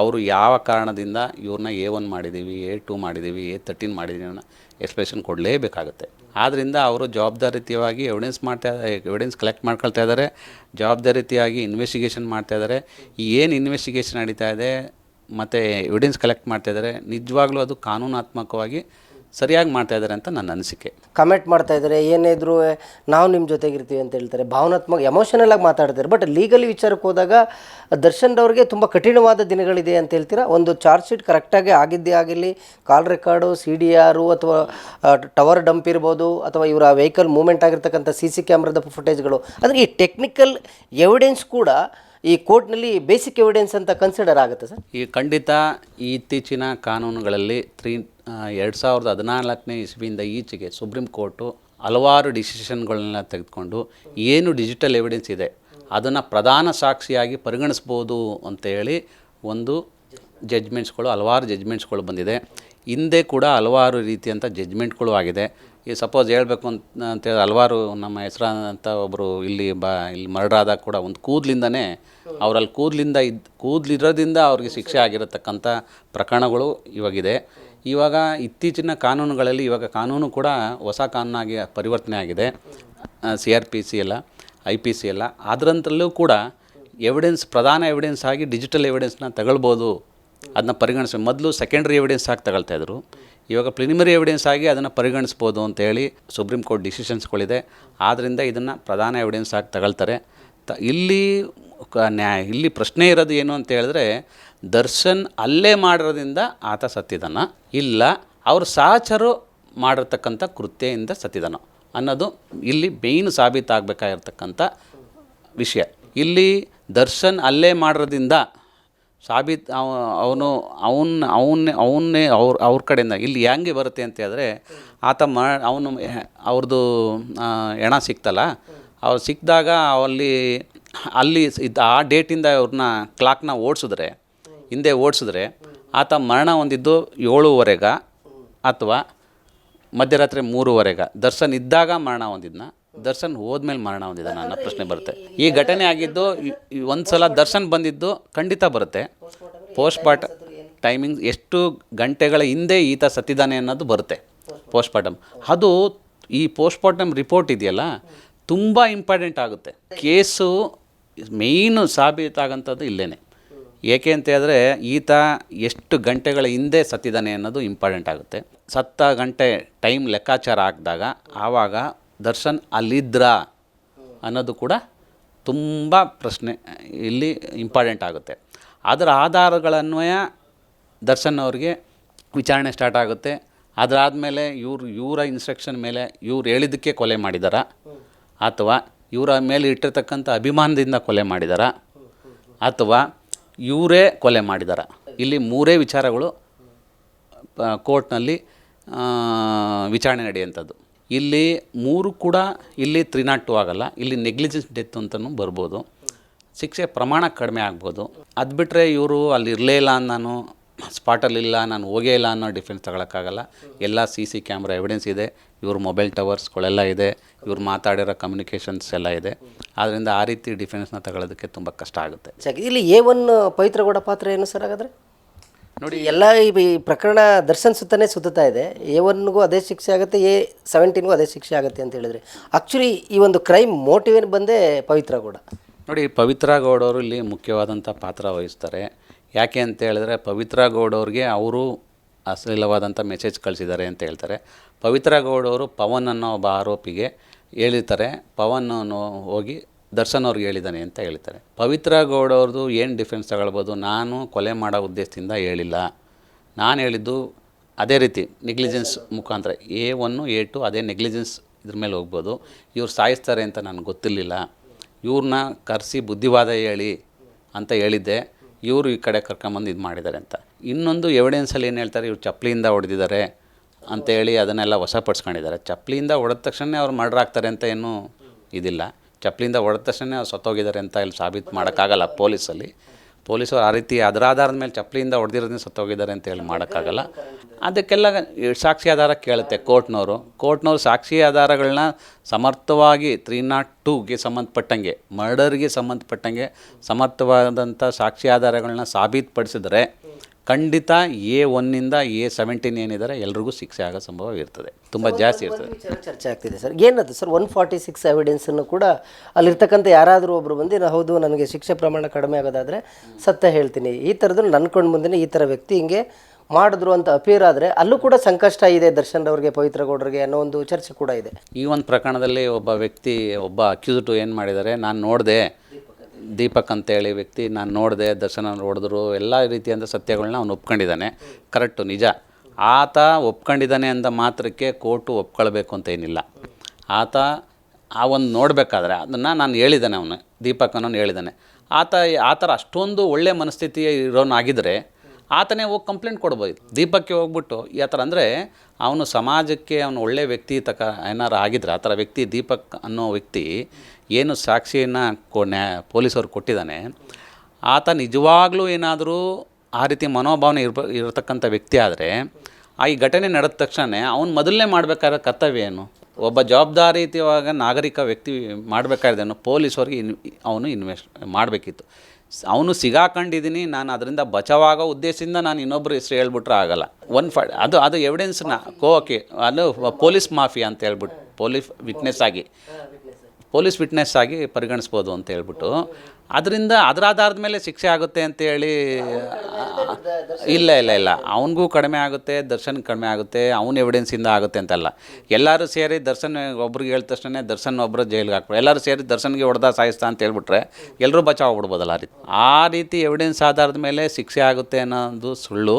ಅವರು ಯಾವ ಕಾರಣದಿಂದ ಇವ್ರನ್ನ ಎ ಒನ್ ಮಾಡಿದ್ದೀವಿ ಎ ಟು ಮಾಡಿದ್ದೀವಿ ಎ ತರ್ಟಿನ್ ಮಾಡಿದ್ದೀವಿ ಅನ್ನೋ ಎಕ್ಸ್ಪ್ಲೇಷನ್ ಕೊಡಲೇಬೇಕಾಗುತ್ತೆ. ಆದ್ದರಿಂದ ಅವರು ಜವಾಬ್ದಾರಿಯುತವಾಗಿ ಎವಿಡೆನ್ಸ್ ಮಾಡ್ತಾ ಎವಿಡೆನ್ಸ್ ಕಲೆಕ್ಟ್ ಮಾಡ್ಕೊಳ್ತಾ ಇದ್ದಾರೆ ಜವಾಬ್ದಾರಿಯುತವಾಗಿ ಇನ್ವೆಸ್ಟಿಗೇಷನ್ ಮಾಡ್ತಾ ಇದ್ದಾರೆ ಏನು ಇನ್ವೆಸ್ಟಿಗೇಷನ್ ನಡೀತಾ ಇದೆ? ಮತ್ತು ಎವಿಡೆನ್ಸ್ ಕಲೆಕ್ಟ್ ಮಾಡ್ತಾ ಇದ್ದಾರೆ ನಿಜವಾಗ್ಲೂ ಅದು ಕಾನೂನಾತ್ಮಕವಾಗಿ ಸರಿಯಾಗಿ ಮಾಡ್ತಾ ಇದ್ದಾರೆ ಅಂತ ನನ್ನ ಅನಿಸಿಕೆ. ಕಮೆಂಟ್ ಮಾಡ್ತಾ ಇದ್ದಾರೆ ಏನೇ ಇದ್ರು ನಾವು ನಿಮ್ಮ ಜೊತೆಗಿರ್ತೀವಿ ಅಂತ ಹೇಳ್ತಾರೆ. ಭಾವನಾತ್ಮಕ ಎಮೋಷನಲ್ ಆಗಿ ಮಾತಾಡ್ತಾರೆ ಬಟ್ ಲೀಗಲಿ ವಿಚಾರಕ್ಕೆ ಹೋದಾಗ, ದರ್ಶನ್ ಅವ್ರಿಗೆ ತುಂಬ ಕಠಿಣವಾದ ದಿನಗಳಿದೆ ಅಂತ ಹೇಳ್ತೀರಾ? ಒಂದು ಚಾರ್ಜ್ ಶೀಟ್ ಕರೆಕ್ಟಾಗಿ ಆಗಿದ್ದೇ ಆಗಿರಲಿ ಕಾಲ್ ರೆಕಾರ್ಡು ಸಿ ಡಿ ಆರು ಅಥವಾ ಟವರ್ ಡಂಪ್ ಇರ್ಬೋದು, ಅಥವಾ ಇವರ ವೆಹಿಕಲ್ ಮೂವ್ಮೆಂಟ್ ಆಗಿರ್ತಕ್ಕಂಥ ಸಿ ಸಿ ಕ್ಯಾಮ್ರಾದ ಫುಟೇಜ್ಗಳು ಅಂದರೆ ಈ ಟೆಕ್ನಿಕಲ್ ಎವಿಡೆನ್ಸ್ ಕೂಡ ಈ ಕೋರ್ಟ್ನಲ್ಲಿ ಬೇಸಿಕ್ ಎವಿಡೆನ್ಸ್ ಅಂತ ಕನ್ಸಿಡರ್ ಆಗುತ್ತೆ ಸರ್? ಈ ಖಂಡಿತ ಇತ್ತೀಚಿನ ಕಾನೂನುಗಳಲ್ಲಿ ತ್ರೀ ಎರಡು ಸಾವಿರದ ಹದಿನಾಲ್ಕನೇ ಇಸ್ವಿಯಿಂದ ಈಚೆಗೆ ಸುಪ್ರೀಂ ಕೋರ್ಟು ಹಲವಾರು ಡಿಸಿಷನ್ಗಳನ್ನೆಲ್ಲ ತೆಗೆದುಕೊಂಡು ಏನು ಡಿಜಿಟಲ್ ಎವಿಡೆನ್ಸ್ ಇದೆ, ಅದನ್ನು ಪ್ರಧಾನ ಸಾಕ್ಷಿಯಾಗಿ ಪರಿಗಣಿಸ್ಬೋದು ಅಂತೇಳಿ ಒಂದು ಜಜ್ಮೆಂಟ್ಸ್ಗಳು ಹಲವಾರು ಜಜ್ಮೆಂಟ್ಸ್ಗಳು ಬಂದಿದೆ. ಹಿಂದೆ ಕೂಡ ಹಲವಾರು ರೀತಿಯಂಥ ಜಜ್ಮೆಂಟ್ಗಳು ಆಗಿದೆ. ಈ ಸಪೋಸ್ ಹೇಳಬೇಕು ಅಂತ ಅಂತೇಳಿ ಹಲವಾರು ನಮ್ಮ ಹೆಸರಾದಂಥ ಒಬ್ಬರು ಇಲ್ಲಿ ಬಾ, ಇಲ್ಲಿ ಮರ್ಡರ್ ಆದಾಗ ಕೂಡ ಒಂದು ಕೂದಲಿಂದನೇ ಅವರಲ್ಲಿ ಕೂದಲಿಂದ ಇದ್ದು ಕೂದಲಿರೋದ್ರಿಂದ ಅವ್ರಿಗೆ ಶಿಕ್ಷೆ ಆಗಿರತಕ್ಕಂಥ ಪ್ರಕರಣಗಳು ಇವಾಗಿದೆ. ಇವಾಗ ಇತ್ತೀಚಿನ ಕಾನೂನುಗಳಲ್ಲಿ ಇವಾಗ ಕಾನೂನು ಕೂಡ ಹೊಸ ಕಾನೂನಾಗಿ ಪರಿವರ್ತನೆ ಆಗಿದೆ. ಸಿ ಆರ್ ಪಿ ಸಿ ಎಲ್ಲ ಐ ಪಿ ಸಿ ಎಲ್ಲ. ಅದರಂತಲ್ಲೂ ಕೂಡ ಎವಿಡೆನ್ಸ್ ಪ್ರಧಾನ ಎವಿಡೆನ್ಸ್ ಆಗಿ ಡಿಜಿಟಲ್ ಎವಿಡೆನ್ಸ್ನ ತಗೊಳ್ಬೋದು. ಅದನ್ನ ಪರಿಗಣಿಸ ಮೊದಲು ಸೆಕೆಂಡ್ರಿ ಎವಿಡೆನ್ಸ್ ಆಗಿ ತಗೊಳ್ತಾ ಇದ್ರು. ಇವಾಗ ಪ್ರಿಲಿಮಿನರಿ ಎವಿಡೆನ್ಸ್ ಆಗಿ ಅದನ್ನು ಪರಿಗಣಿಸ್ಬೋದು ಅಂತೇಳಿ ಸುಪ್ರೀಂ ಕೋರ್ಟ್ ಡಿಸಿಷನ್ಸ್ಗಳಿದೆ ಆದ್ದರಿಂದ ಇದನ್ನು ಪ್ರಧಾನ ಎವಿಡೆನ್ಸ್ ಆಗಿ ತಗೊಳ್ತಾರೆ. ತ, ಇಲ್ಲಿ ನ್ಯಾಯ ಇಲ್ಲಿ ಪ್ರಶ್ನೆ ಇರೋದು ಏನು ಅಂತ ಹೇಳಿದ್ರೆ, ದರ್ಶನ್ ಅಲ್ಲೇ ಮಾಡಿರೋದ್ರಿಂದ ಆತ ಸತ್ತಿದನ? ಇಲ್ಲ. ಅವ್ರ ಸಹಚರು ಮಾಡಿರ್ತಕ್ಕಂಥ ಕೃತ್ಯದಿಂದ ಸತ್ತಿದನು? ಅನ್ನೋದು ಇಲ್ಲಿ ಮೇಯ್ನ್ ಸಾಬೀತಾಗಬೇಕಾಗಿರ್ತಕ್ಕಂಥ ವಿಷಯ. ಇಲ್ಲಿ ದರ್ಶನ್ ಅಲ್ಲೇ ಮಾಡಿರೋದ್ರಿಂದ ಸಾಬೀತ್ ಅವನು ಅವನ್ನ ಅವನ್ನೇ ಅವನ್ನೇ ಅವ್ರ ಅವ್ರ ಕಡೆಯಿಂದ, ಇಲ್ಲಿ ಹೆಂಗೆ ಬರುತ್ತೆ ಅಂತ ಹೇಳಿದ್ರೆ, ಆತ ಮ, ಅವನು ಅವ್ರದ್ದು ಹೆಣ ಸಿಕ್ತಲ್ಲ, ಅವ್ರು ಸಿಕ್ಕಿದಾಗ ಅಲ್ಲಿ ಅಲ್ಲಿ ಇದ್ದ, ಆ ಡೇಟಿಂದ ಅವ್ರನ್ನ ಕ್ಲಾಕ್ನ ಓಡಿಸಿದ್ರೆ, ಹಿಂದೆ ಓಡಿಸಿದ್ರೆ, ಆತ ಮರಣ ಹೊಂದಿದ್ದು ಏಳುವರೆಗ ಅಥವಾ ಮಧ್ಯರಾತ್ರಿ ಮೂರುವರೆಗ, ದರ್ಶನ್ ಇದ್ದಾಗ ಮರಣ ಹೊಂದಿದ್ನ ದರ್ಶನ್ ಹೋದ್ಮೇಲೆ ಮರಣ ಹೊಂದಿದ್ದಾನೆ ನನ್ನ ಪ್ರಶ್ನೆ ಬರುತ್ತೆ. ಈ ಘಟನೆ ಆಗಿದ್ದು ಒಂದು ಸಲ ದರ್ಶನ್ ಬಂದಿದ್ದು ಖಂಡಿತ ಬರುತ್ತೆ. ಪೋಸ್ಟ್ ಟೈಮಿಂಗ್ ಎಷ್ಟು ಗಂಟೆಗಳ ಹಿಂದೆ ಈತ ಸತ್ತಿದ್ದಾನೆ ಅನ್ನೋದು ಬರುತ್ತೆ. ಪೋಸ್ಟ್ ಮಾರ್ಟಮ್ ಅದು ಈ ಪೋಸ್ಟ್ ಮಾರ್ಟಮ್ ರಿಪೋರ್ಟ್ ಇದೆಯಲ್ಲ, ತುಂಬ ಇಂಪಾರ್ಟೆಂಟ್ ಆಗುತ್ತೆ. ಕೇಸು ಮೇಯ್ನು ಸಾಬೀತಾಗಂಥದ್ದು ಇಲ್ಲೇ ಏಕೆ ಅಂತ ಹೇಳಿದ್ರೆ ಈತ ಎಷ್ಟು ಗಂಟೆಗಳ ಹಿಂದೆ ಸತ್ತಿದ್ದಾನೆ ಅನ್ನೋದು ಇಂಪಾರ್ಟೆಂಟ್ ಆಗುತ್ತೆ. ಸತ್ತ ಗಂಟೆ ಟೈಮ್ ಲೆಕ್ಕಾಚಾರ ಹಾಕಿದಾಗ ಆವಾಗ ದರ್ಶನ್ ಅಲ್ಲಿದ್ರಾ ಅನ್ನೋದು ಕೂಡ ತುಂಬ ಪ್ರಶ್ನೆ, ಇಲ್ಲಿ ಇಂಪಾರ್ಟೆಂಟ್ ಆಗುತ್ತೆ. ಅದರ ಆಧಾರಗಳನ್ವಯ ದರ್ಶನ್ ಅವ್ರಿಗೆ ವಿಚಾರಣೆ ಸ್ಟಾರ್ಟ್ ಆಗುತ್ತೆ. ಅದಾದಮೇಲೆ ಇವ್ರು, ಇವರ ಇನ್ಸ್ಟ್ರಕ್ಷನ್ ಮೇಲೆ ಇವ್ರು ಹೇಳಿದ್ದಕ್ಕೆ ಕೊಲೆ ಮಾಡಿದಾರ. ಅಥವಾ ಇವರ ಮೇಲೆ ಇಟ್ಟಿರ್ತಕ್ಕಂಥ ಅಭಿಮಾನದಿಂದ ಕೊಲೆ ಮಾಡಿದಾರ. ಅಥವಾ ಇವರೇ ಕೊಲೆ ಮಾಡಿದಾರ. ಇಲ್ಲಿ ಮೂರೇ ವಿಚಾರಗಳು ಕೋರ್ಟ್ನಲ್ಲಿ ವಿಚಾರಣೆ ನಡೆಯುವಂಥದ್ದು. ಇಲ್ಲಿ ಮೂರು ಕೂಡ ಇಲ್ಲಿ ತ್ರೀ ನಾಟ್ ಟು ಆಗೋಲ್ಲ, ಇಲ್ಲಿ ನೆಗ್ಲಿಜೆನ್ಸ್ ಡೆತ್ ಅಂತಲೂ ಬರ್ಬೋದು. ಶಿಕ್ಷೆ ಪ್ರಮಾಣ ಕಡಿಮೆ ಆಗ್ಬೋದು. ಅದು ಬಿಟ್ಟರೆ ಇವರು ಅಲ್ಲಿ ಇರಲೇ ಇಲ್ಲ ನಾನು ಸ್ಪಾಟಲ್ಲಿಲ್ಲ ನಾನು ಹೋಗೇ ಇಲ್ಲ ಅನ್ನೋ ಡಿಫೆನ್ಸ್ ತಗೊಳಕ್ಕಾಗಲ್ಲ. ಎಲ್ಲ ಸಿ ಸಿ ಕ್ಯಾಮ್ರಾ ಎವಿಡೆನ್ಸ್ ಇದೆ, ಇವ್ರ ಮೊಬೈಲ್ ಟವರ್ಸ್ಗಳೆಲ್ಲ ಇದೆ, ಇವ್ರು ಮಾತಾಡಿರೋ ಕಮ್ಯುನಿಕೇಷನ್ಸ್ ಎಲ್ಲ ಇದೆ. ಆದ್ದರಿಂದ ಆ ರೀತಿ ಡಿಫೆನ್ಸ್ನ ತಗೊಳ್ಳೋದಕ್ಕೆ ತುಂಬ ಕಷ್ಟ ಆಗುತ್ತೆ. ಇಲ್ಲಿ ಎ ಒನ್ ಪವಿತ್ರಗೌಡ ಪಾತ್ರ ಏನು ಸರ್ ಹಾಗಾದ್ರೆ? ನೋಡಿ. ಎಲ್ಲ ಈ ಈ ಪ್ರಕರಣ ದರ್ಶನ್ ಸುತ್ತನೇ ಸುತ್ತಾ ಇದೆ. ಎ ಒನ್ಗೂ ಅದೇ ಶಿಕ್ಷೆ ಆಗುತ್ತೆ ಎ ಸೆವೆಂಟೀನ್ಗೂ ಅದೇ ಶಿಕ್ಷೆ ಆಗುತ್ತೆ ಅಂತ ಹೇಳಿದ್ರೆ. ಆ್ಯಕ್ಚುಲಿ ಈ ಒಂದು ಕ್ರೈಮ್ ಮೋಟಿವ್ ಏನು ಬಂದೇ ಪವಿತ್ರಗೌಡ ನೋಡಿ ಪವಿತ್ರ ಗೌಡವರು ಇಲ್ಲಿ ಮುಖ್ಯವಾದಂಥ ಪಾತ್ರ ವಹಿಸ್ತಾರೆ. ಯಾಕೆ ಅಂತ ಹೇಳಿದ್ರೆ ಪವಿತ್ರ ಗೌಡವ್ರಿಗೆ ಅವರು ಅಶ್ಲೀಲವಾದಂಥ ಮೆಸೇಜ್ ಕಳಿಸಿದ್ದಾರೆ ಅಂತ ಹೇಳ್ತಾರೆ. ಪವಿತ್ರ ಗೌಡವರು ಪವನ್ ಅನ್ನೋ ಒಬ್ಬ ಆರೋಪಿಗೆ ಹೇಳಿರ್ತಾರೆ. ಪವನ್ ಹೋಗಿ ದರ್ಶನ್ ಅವ್ರಿಗೆ ಹೇಳಿದ್ದಾನೆ ಅಂತ ಹೇಳ್ತಾರೆ ಪವಿತ್ರ ಗೌಡವ್ರದ್ದು ಏನು ಡಿಫೆನ್ಸ್ ತಗೊಳ್ಬೋದು? ನಾನು ಕೊಲೆ ಮಾಡೋ ಉದ್ದೇಶದಿಂದ ಹೇಳಿಲ್ಲ. ನಾನು ಹೇಳಿದ್ದು ಅದೇ ರೀತಿ ನೆಗ್ಲಿಜೆನ್ಸ್ ಮುಖಾಂತರ. ಎ ಒನ್ನು ಎ ಟು ಅದೇ ನೆಗ್ಲಿಜೆನ್ಸ್ ಇದ್ರ ಮೇಲೆ ಹೋಗ್ಬೋದು. ಇವ್ರು ಸಾಯಿಸ್ತಾರೆ ಅಂತ ನನಗೆ ಗೊತ್ತಿರಲಿಲ್ಲ. ಇವ್ರನ್ನ ಕರೆಸಿ ಬುದ್ಧಿವಾದ ಹೇಳಿ ಅಂತ ಹೇಳಿದ್ದೆ. ಇವರು ಈ ಕಡೆ ಕರ್ಕೊಂಬಂದು ಇದು ಮಾಡಿದ್ದಾರೆ ಅಂತ. ಇನ್ನೊಂದು ಎವಿಡೆನ್ಸಲ್ಲಿ ಏನು ಹೇಳ್ತಾರೆ? ಇವ್ರು ಚಪ್ಪಲಿಯಿಂದ ಹೊಡೆದಿದ್ದಾರೆ ಅಂತೇಳಿ ಅದನ್ನೆಲ್ಲ ವಶಪಡಿಸ್ಕೊಂಡಿದ್ದಾರೆ. ಚಪ್ಪಲಿಯಿಂದ ಹೊಡೆದ ತಕ್ಷಣ ಅವ್ರು ಮರ್ಡ್ರ್ ಆಗ್ತಾರೆ ಅಂತ ಏನೂ ಇದಿಲ್ಲ. ಚಪ್ಪಲಿಯಿಂದ ಹೊಡೆದ ತಕ್ಷಣ ಸತ್ತೋಗಿದ್ದಾರೆ ಅಂತ ಇಲ್ಲಿ ಸಾಬೀತು ಮಾಡೋಕ್ಕಾಗಲ್ಲ ಪೊಲೀಸಲ್ಲಿ. ಪೊಲೀಸರು ಆ ರೀತಿ ಅದರ ಆಧಾರದ ಮೇಲೆ ಚಪ್ಪಲಿಯಿಂದ ಹೊಡೆದಿರೋದನ್ನ ಸತ್ತೋಗಿದ್ದಾರೆ ಅಂತ ಹೇಳಿ ಮಾಡೋಕ್ಕಾಗಲ್ಲ. ಅದಕ್ಕೆಲ್ಲ ಸಾಕ್ಷಿ ಆಧಾರ ಕೇಳುತ್ತೆ ಕೋರ್ಟ್ನವರು. ಕೋರ್ಟ್ನವರು ಸಾಕ್ಷಿ ಆಧಾರಗಳನ್ನ ಸಮರ್ಥವಾಗಿ ತ್ರೀ ನಾಟ್ ಟೂಗೆ ಸಂಬಂಧಪಟ್ಟಂಗೆ, ಮರ್ಡರ್ಗೆ ಸಂಬಂಧಪಟ್ಟಂಗೆ ಸಮರ್ಥವಾದಂಥ ಸಾಕ್ಷಿ ಆಧಾರಗಳನ್ನ ಸಾಬೀತುಪಡಿಸಿದ್ರೆ ಖಂಡಿತ ಎ ಒನ್ನಿಂದ ಎ ಸೆವೆಂಟೀನ್ ಏನಿದ್ದಾರೆ ಎಲ್ರಿಗೂ ಶಿಕ್ಷೆ ಆಗೋ ಸಂಭವ ಇರ್ತದೆ. ತುಂಬ ಜಾಸ್ತಿ ಇರ್ತದೆ. ವಿಚಾರ ಚರ್ಚೆ ಆಗ್ತಿದೆ ಸರ್. ಏನದು ಸರ್? ಒನ್ ಫಾರ್ಟಿ ಸಿಕ್ಸ್ ಎವಿಡೆನ್ಸನ್ನು ಕೂಡ ಅಲ್ಲಿರ್ತಕ್ಕಂಥ ಯಾರಾದರೂ ಒಬ್ಬರು ಬಂದು "ನಾ ಹೌದು ನನಗೆ ಶಿಕ್ಷೆ ಪ್ರಮಾಣ ಕಡಿಮೆ ಆಗೋದಾದರೆ ಸತ್ಯ ಹೇಳ್ತೀನಿ. ಈ ಥರದ್ದು ನನ್ಕೊಂಡು ಮುಂದೆ ಈ ಥರ ವ್ಯಕ್ತಿ ಹಿಂಗೆ ಮಾಡಿದ್ರು ಅಂತ ಅಪೀರ್ ಆದರೆ ಅಲ್ಲೂ ಕೂಡ ಸಂಕಷ್ಟ ಇದೆ ದರ್ಶನ್ ಅವ್ರಿಗೆ ಪವಿತ್ರ ಗೌಡರಿಗೆ ಅನ್ನೋ ಒಂದು ಚರ್ಚೆ ಕೂಡ ಇದೆ. ಈ ಒಂದು ಪ್ರಕರಣದಲ್ಲಿ ಒಬ್ಬ ವ್ಯಕ್ತಿ ಒಬ್ಬ ಅಕ್ಯೂಸ್ಟು ಏನು ಮಾಡಿದ್ದಾರೆ ನಾನು ನೋಡಿದೆ. ದೀಪಕ್ ಅಂತೇಳಿ ವ್ಯಕ್ತಿ ನಾನು ನೋಡಿದೆ, ದರ್ಶನ ನೋಡಿದ್ರು ಎಲ್ಲ ರೀತಿಯಾದ ಸತ್ಯಗಳನ್ನ ಅವನು ಒಪ್ಕೊಂಡಿದ್ದಾನೆ. ಕರೆಕ್ಟು, ನಿಜ. ಆತ ಒಪ್ಕೊಂಡಿದ್ದಾನೆ ಅಂದ ಮಾತ್ರಕ್ಕೆ ಕೋರ್ಟು ಒಪ್ಕೊಳ್ಬೇಕು ಅಂತ ಏನಿಲ್ಲ. ಆತ ಆ ಒಂದು ನೋಡಬೇಕಾದ್ರೆ ಅದನ್ನು ನಾನು ಹೇಳಿದ್ದಾನೆ ಅವನು ದೀಪಕ್ ಅನ್ನೋನು ಹೇಳಿದ್ದಾನೆ. ಆತ ಆ ಥರ ಅಷ್ಟೊಂದು ಒಳ್ಳೆ ಮನಸ್ಥಿತಿ ಇರೋನಾಗಿದ್ದರೆ ಆತನೇ ಹೋಗಿ ಕಂಪ್ಲೇಂಟ್ ಕೊಡ್ಬೋದು. ದೀಪಕ್ಕೆ ಹೋಗ್ಬಿಟ್ಟು ಈ ಥರ ಅಂದರೆ ಅವನು ಸಮಾಜಕ್ಕೆ ಅವನು ಒಳ್ಳೆ ವ್ಯಕ್ತಿ ತಕ ಏನಾರು ಆಗಿದ್ರೆ ಆ ಥರ ವ್ಯಕ್ತಿ ದೀಪಕ್ ಅನ್ನೋ ವ್ಯಕ್ತಿ ಏನು ಸಾಕ್ಷಿಯನ್ನು ಕೊ ನ್ಯಾ ಪೊಲೀಸವ್ರು ಕೊಟ್ಟಿದ್ದಾನೆ, ಆತ ನಿಜವಾಗ್ಲೂ ಏನಾದರೂ ಆ ರೀತಿ ಮನೋಭಾವನೆ ಇರ್ಬ ಇರತಕ್ಕಂಥ ವ್ಯಕ್ತಿ ಆದರೆ ಆ ಈ ಘಟನೆ ನಡೆದ ತಕ್ಷಣ ಅವನು ಮೊದಲನೇ ಮಾಡಬೇಕಾದ ಕರ್ತವ್ಯ ಏನು? ಒಬ್ಬ ಜವಾಬ್ದಾರಿಯುತವಾಗ ನಾಗರಿಕ ವ್ಯಕ್ತಿ ಮಾಡಬೇಕಾದ್ರೆ ಪೊಲೀಸವ್ರಿಗೆ ಇನ್ ಅವನು ಇನ್ವೆಸ್ಟ್ ಮಾಡಬೇಕಿತ್ತು. ಅವನು ಸಿಗಾಕೊಂಡಿದ್ದೀನಿ ನಾನು ಅದರಿಂದ ಬಚಾವಾಗೋ ಉದ್ದೇಶದಿಂದ ನಾನು ಇನ್ನೊಬ್ಬರು ಹೆಸರು ಹೇಳ್ಬಿಟ್ರೆ ಆಗಲ್ಲ. ಒನ್ ಫ ಅದು ಅದು ಎವಿಡೆನ್ಸ್ನ ಓಕೆ ಅದು ಪೊಲೀಸ್ ಮಾಫಿಯಾ ಅಂತ ಹೇಳ್ಬಿಟ್ಟು ಪೊಲೀಸ್ ವಿಟ್ನೆಸ್ ಆಗಿ. ಪೊಲೀಸ್ ವಿಟ್ನೆಸ್ ಆಗಿ ಪರಿಗಣಿಸ್ಬೋದು ಅಂತ ಹೇಳ್ಬಿಟ್ಟು. ಅದರಿಂದ ಅದರ ಆಧಾರದ ಮೇಲೆ ಶಿಕ್ಷೆ ಆಗುತ್ತೆ ಅಂತೇಳಿ ಇಲ್ಲ ಇಲ್ಲ ಇಲ್ಲ. ಅವನಿಗೂ ಕಡಿಮೆ ಆಗುತ್ತೆ, ದರ್ಶನ್ ಕಡಿಮೆ ಆಗುತ್ತೆ, ಅವನ ಎವಿಡೆನ್ಸಿಂದ ಆಗುತ್ತೆ ಅಂತಲ್ಲ. ಎಲ್ಲರೂ ಸೇರಿ ದರ್ಶನ್ ಒಬ್ರಿಗೆ ಹೇಳಿದ ತಕ್ಷಣ ದರ್ಶನ್ ಒಬ್ಬರು ಜೈಲಿಗೆ ಹಾಕ್ಬಿಡು ಎಲ್ಲರೂ ಸೇರಿ ದರ್ಶನ್ಗೆ ಹೊಡೆದ ಸಾಯಿಸ್ತಾ ಅಂತ ಹೇಳ್ಬಿಟ್ರೆ ಎಲ್ಲರೂ ಬಚಾವ್ ಬಿಡ್ಬೋದಲ್ಲ ಆ ರೀತಿ. ಆ ರೀತಿ ಎವಿಡೆನ್ಸ್ ಆಧಾರದ ಮೇಲೆ ಶಿಕ್ಷೆ ಆಗುತ್ತೆ ಅನ್ನೋದು ಸುಳ್ಳು.